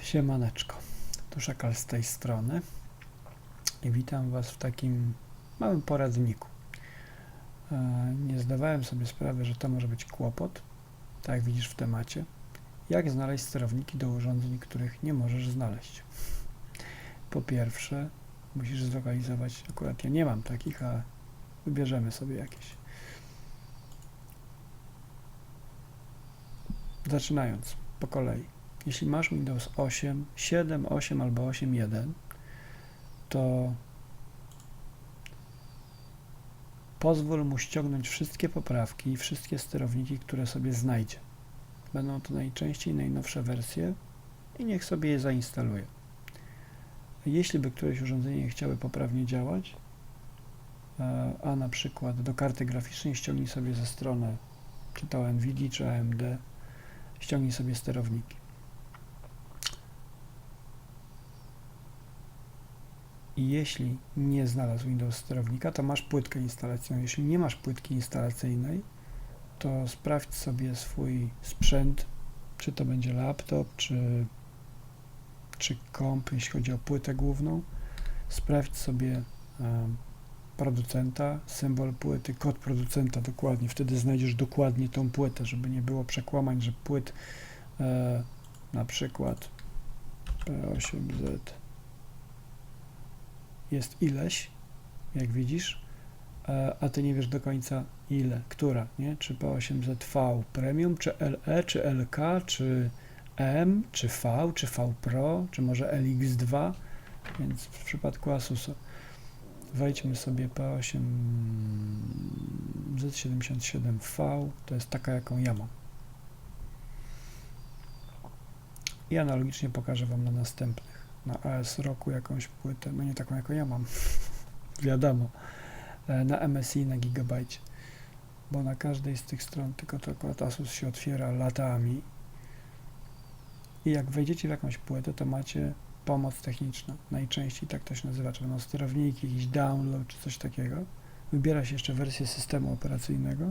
Siemaneczko, tu Szakal z tej strony i witam Was w takim małym poradniku. E, Nie zdawałem sobie sprawy, że to może być kłopot, tak jak widzisz w temacie. Jak znaleźć sterowniki do urządzeń, których nie możesz znaleźć? Po pierwsze, musisz zlokalizować, akurat ja nie mam takich, a wybierzemy sobie jakieś. Zaczynając po kolei. Jeśli masz Windows 8, 7, 8 albo 8.1, to pozwól mu ściągnąć wszystkie poprawki i wszystkie sterowniki, które sobie znajdzie. Będą to najczęściej najnowsze wersje i niech sobie je zainstaluje. Jeśli by któreś urządzenie nie chciały poprawnie działać, e, a na przykład do karty graficznej ściągnij sobie ze strony czy to NVIDIA, czy AMD, ściągnij sobie sterowniki. I jeśli nie znalazł Windows sterownika, to masz płytkę instalacyjną. Jeśli nie masz płytki instalacyjnej, to sprawdź sobie swój sprzęt, czy to będzie laptop, czy, czy komp, jeśli chodzi o płytę główną. Sprawdź sobie um, producenta, symbol płyty, kod producenta dokładnie. Wtedy znajdziesz dokładnie tą płytę, żeby nie było przekłamań, że płyt e, na przykład P8Z jest ileś, jak widzisz, e, a ty nie wiesz do końca ile, która, nie? Czy P8ZV Premium, czy LE, czy LK, czy M, czy V, czy V Pro, czy może LX2, więc w przypadku Asusa wejdźmy sobie P8Z77V, to jest taka, jaką ja mam. I analogicznie pokażę Wam na następnych na AS Roku jakąś płytę, no nie taką, jaką ja mam, wiadomo, e, na MSI na gigabajcie, bo na każdej z tych stron tylko to akurat Asus się otwiera latami. I jak wejdziecie w jakąś płytę, to macie pomoc techniczna, najczęściej tak to się nazywa, czy będą sterowniki, jakiś download, czy coś takiego, wybiera się jeszcze wersję systemu operacyjnego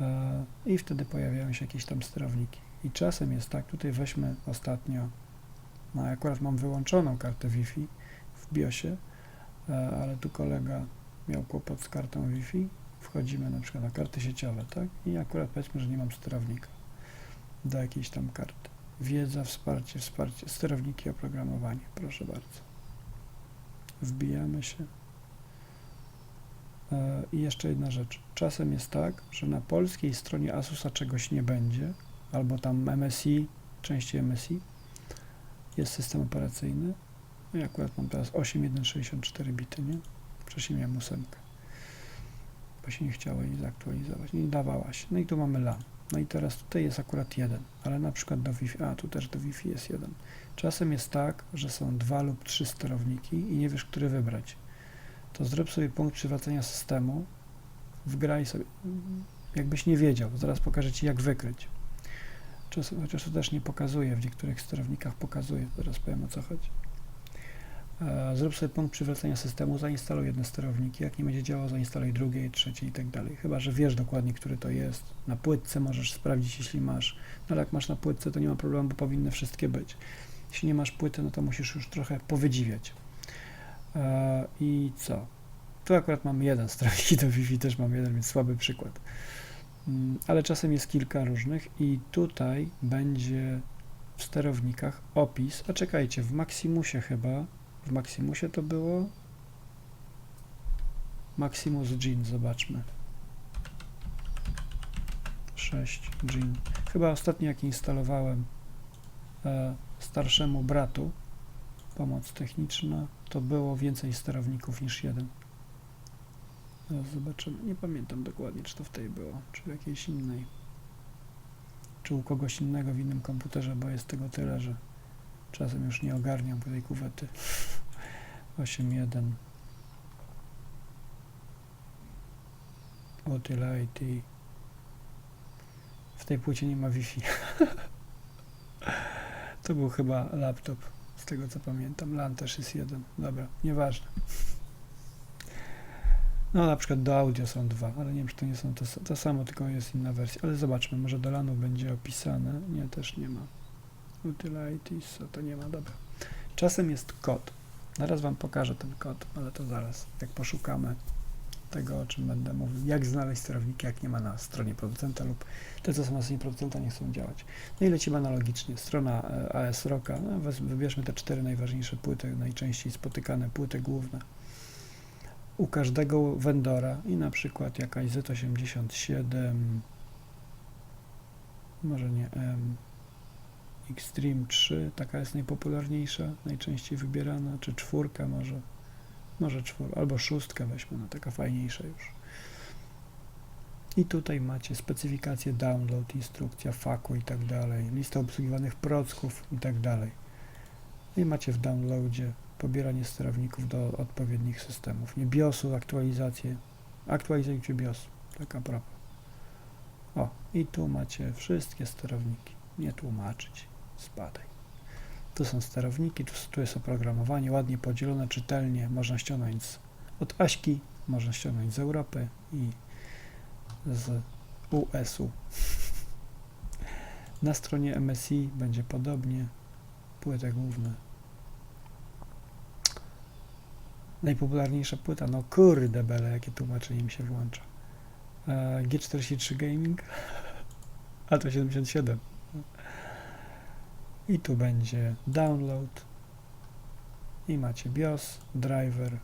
e, i wtedy pojawiają się jakieś tam sterowniki. I czasem jest tak, tutaj weźmy ostatnio no, akurat mam wyłączoną kartę Wi-Fi w BIOSie, e, ale tu kolega miał kłopot z kartą Wi-Fi. Wchodzimy na przykład na karty sieciowe, tak? I akurat powiedzmy, że nie mam sterownika do jakiejś tam karty. Wiedza, wsparcie, wsparcie, sterowniki, oprogramowanie. Proszę bardzo. Wbijamy się. E, I jeszcze jedna rzecz. Czasem jest tak, że na polskiej stronie Asusa czegoś nie będzie, albo tam MSI, części MSI, jest system operacyjny. No i akurat mam teraz 8.1.64 bity, nie? Wcześniej miałem ósemkę, bo się nie chciało jej zaktualizować, nie dawała się. No i tu mamy LAN. No i teraz tutaj jest akurat jeden, ale na przykład do Wi-Fi, a tu też do Wi-Fi jest jeden. Czasem jest tak, że są dwa lub trzy sterowniki i nie wiesz, który wybrać. To zrób sobie punkt przywracania systemu, wgraj sobie, jakbyś nie wiedział, zaraz pokażę Ci, jak wykryć chociaż to też nie pokazuje, w niektórych sterownikach pokazuje, zaraz powiem o co chodzi. E, zrób sobie punkt przywracania systemu, zainstaluj jedne sterowniki, jak nie będzie działało, zainstaluj drugie, trzecie i tak dalej. Chyba, że wiesz dokładnie, który to jest. Na płytce możesz sprawdzić, jeśli masz. No ale jak masz na płytce, to nie ma problemu, bo powinny wszystkie być. Jeśli nie masz płyty, no to musisz już trochę powydziwiać. E, I co? Tu akurat mam jeden sterownik do Wi-Fi, też mam jeden, więc słaby przykład. Mm, ale czasem jest kilka różnych i tutaj będzie w sterownikach opis, a czekajcie, w Maximusie chyba, w Maximusie to było? Maximus Gene, zobaczmy. 6 Gene, chyba ostatnio jak instalowałem e, starszemu bratu pomoc techniczna, to było więcej sterowników niż jeden Zaraz zobaczymy. Nie pamiętam dokładnie, czy to w tej było, czy w jakiejś innej. Czy u kogoś innego w innym komputerze, bo jest tego tyle, że czasem już nie ogarniam tej kuwety. 8.1 Utility W tej płycie nie ma Wi-Fi. to był chyba laptop, z tego co pamiętam. LAN też jest jeden. Dobra, nieważne. No na przykład do audio są dwa, ale nie wiem, czy to nie są to, to samo, tylko jest inna wersja. Ale zobaczmy, może do LANu będzie opisane. Nie, też nie ma. Utilities, to nie ma, dobra. Czasem jest kod. Zaraz Wam pokażę ten kod, ale to zaraz, jak poszukamy tego, o czym będę mówił, jak znaleźć sterowniki, jak nie ma na stronie producenta lub te, co są na stronie producenta, nie chcą działać. No i lecimy analogicznie. Strona e, AS Rocka, no, wybierzmy te cztery najważniejsze płyty, najczęściej spotykane płyty główne. U każdego vendora i na przykład jakaś Z87, może nie M, Extreme 3, taka jest najpopularniejsza, najczęściej wybierana, czy czwórka może, może czwórka, albo szóstkę weźmy, no taka fajniejsza już. I tutaj macie specyfikację download, instrukcja faku i tak dalej, lista obsługiwanych procków i tak dalej. I macie w downloadzie pobieranie sterowników do odpowiednich systemów. Nie BIOSu, aktualizację. Aktualizujcie BIOS, taka propos. O, i tu macie wszystkie sterowniki. Nie tłumaczyć, spadaj. Tu są sterowniki, tu, tu jest oprogramowanie, ładnie podzielone, czytelnie. Można ściągnąć od Aśki, można ściągnąć z Europy i z US-u. Na stronie MSI będzie podobnie. Płyty główne. Najpopularniejsza płyta, no kurde bele, jakie tłumaczenie mi się włącza. E, G43 Gaming, a to 77. I tu będzie download i macie BIOS, driver,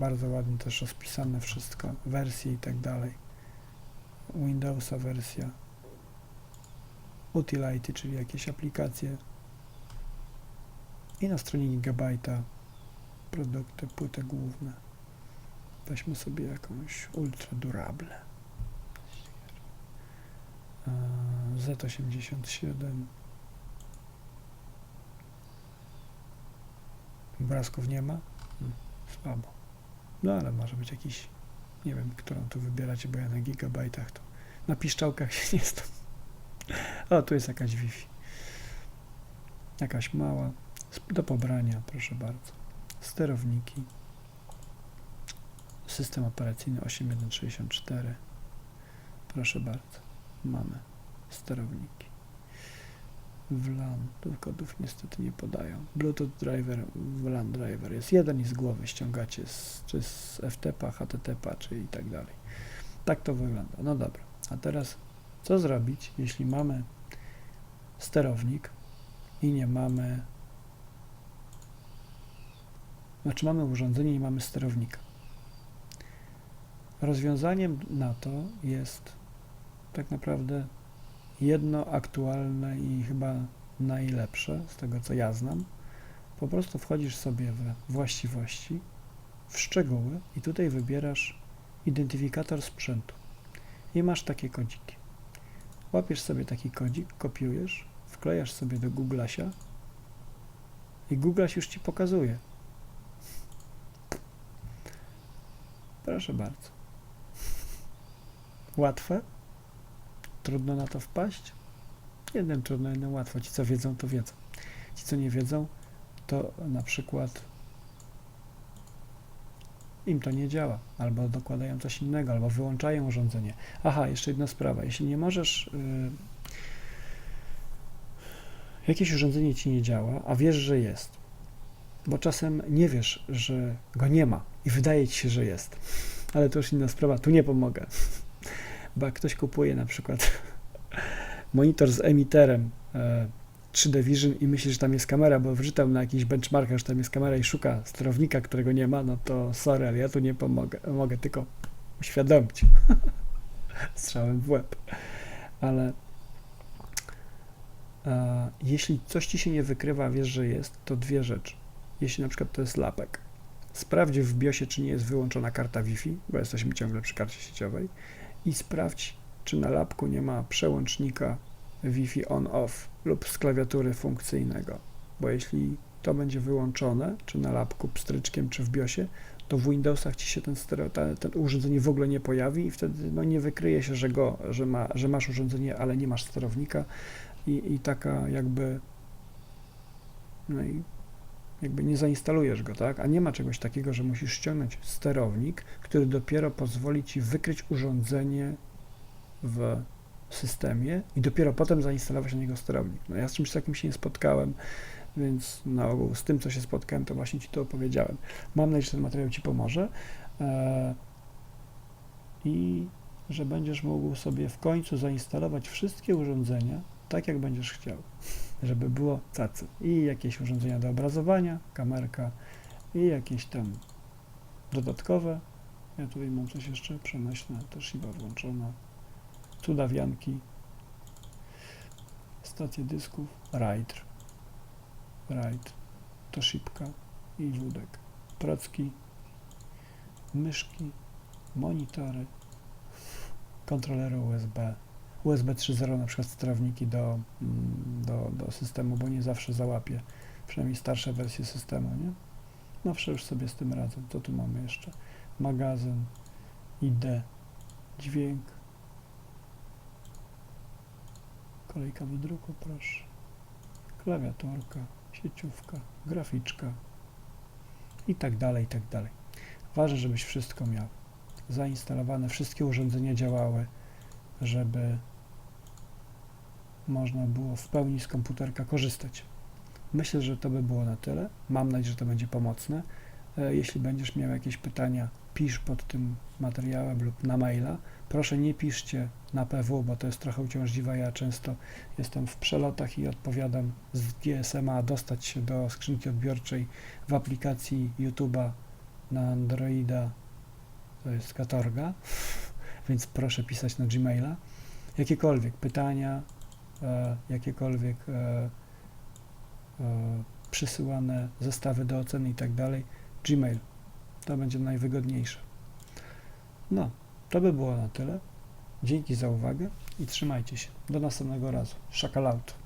bardzo ładnie też rozpisane wszystko, wersje i tak dalej. Windowsa wersja, utility, czyli jakieś aplikacje i na stronie Gigabajta produkty, płyty główne. Weźmy sobie jakąś ultra durable. E, Z87 Obrazków nie ma? Hmm, słabo. No ale może być jakiś, nie wiem, którą tu wybieracie, bo ja na gigabajtach to na piszczałkach się nie znam. O, tu jest jakaś Wi-Fi. Jakaś mała. Do pobrania, proszę bardzo. Sterowniki. System operacyjny 8164. Proszę bardzo. Mamy sterowniki. WLAN, tu kodów niestety nie podają. Bluetooth driver, WLAN driver jest jeden i z głowy ściągacie z, czy z FTP, HTTP, czy i tak dalej. Tak to wygląda. No dobra, a teraz co zrobić, jeśli mamy sterownik i nie mamy, znaczy mamy urządzenie i mamy sterownika. Rozwiązaniem na to jest tak naprawdę jedno aktualne i chyba najlepsze z tego co ja znam. Po prostu wchodzisz sobie we właściwości, w szczegóły i tutaj wybierasz identyfikator sprzętu. I masz takie kodziki. Łapiesz sobie taki kodzik, kopiujesz, wklejasz sobie do Google'asia i Google'aś już ci pokazuje. Proszę bardzo. Łatwe? Trudno na to wpaść? Jednym trudno, jednym łatwo. Ci, co wiedzą, to wiedzą. Ci, co nie wiedzą, to na przykład im to nie działa, albo dokładają coś innego, albo wyłączają urządzenie. Aha, jeszcze jedna sprawa. Jeśli nie możesz, yy, jakieś urządzenie ci nie działa, a wiesz, że jest, bo czasem nie wiesz, że go nie ma i wydaje ci się, że jest, ale to już inna sprawa, tu nie pomogę. Bo jak ktoś kupuje na przykład monitor z emiterem e, 3D Vision i myśli, że tam jest kamera, bo wczytał na jakichś benchmarkach, że tam jest kamera i szuka sterownika, którego nie ma, no to sorry, ale ja tu nie pomogę. Mogę tylko uświadomić strzałem w łeb. Ale e, jeśli coś ci się nie wykrywa, wiesz, że jest, to dwie rzeczy. Jeśli na przykład to jest lapek, sprawdź w BIOSie, czy nie jest wyłączona karta Wi-Fi, bo jesteśmy ciągle przy karcie sieciowej i sprawdź, czy na lapku nie ma przełącznika Wi-Fi on-off lub z klawiatury funkcyjnego, bo jeśli to będzie wyłączone, czy na lapku pstryczkiem, czy w BIOSie, to w Windowsach ci się ten, ten urządzenie w ogóle nie pojawi i wtedy no, nie wykryje się, że, go, że, ma, że masz urządzenie, ale nie masz sterownika. I, i taka jakby no i jakby nie zainstalujesz go, tak? A nie ma czegoś takiego, że musisz ściągnąć sterownik, który dopiero pozwoli ci wykryć urządzenie w systemie i dopiero potem zainstalować na niego sterownik. No ja z czymś takim się nie spotkałem, więc na ogół z tym, co się spotkałem, to właśnie Ci to opowiedziałem. Mam nadzieję, że ten materiał Ci pomoże e, i że będziesz mógł sobie w końcu zainstalować wszystkie urządzenia tak, jak będziesz chciał, żeby było cacy. I jakieś urządzenia do obrazowania, kamerka i jakieś tam dodatkowe. Ja tutaj mam coś jeszcze przemyślne, też chyba włączona. Cudawianki, stacje dysków, RAID, RAID, to szybka. I wódek, procki, myszki, monitory, kontrolery USB, USB 3.0 na przykład sterowniki do, mm, do, do systemu, bo nie zawsze załapie, przynajmniej starsze wersje systemu, nie? Nowsze już sobie z tym radzą. Co tu mamy jeszcze? Magazyn, ID, dźwięk, kolejka do druku, proszę, klawiaturka, sieciówka, graficzka i tak dalej, i tak dalej. Ważne, żebyś wszystko miał zainstalowane, wszystkie urządzenia działały, żeby można było w pełni z komputerka korzystać. Myślę, że to by było na tyle. Mam nadzieję, że to będzie pomocne. E, Jeśli będziesz miał jakieś pytania, pisz pod tym materiałem lub na maila. Proszę nie piszcie na PW, bo to jest trochę uciążliwe. Ja często jestem w przelotach i odpowiadam z GSM-a dostać się do skrzynki odbiorczej w aplikacji YouTube'a na Androida. To jest Katorga, więc proszę pisać na Gmaila. Jakiekolwiek pytania, jakiekolwiek e, e, przysyłane zestawy do oceny i tak dalej, Gmail. To będzie najwygodniejsze. No, to by było na tyle. Dzięki za uwagę i trzymajcie się. Do następnego razu. Szakalaut.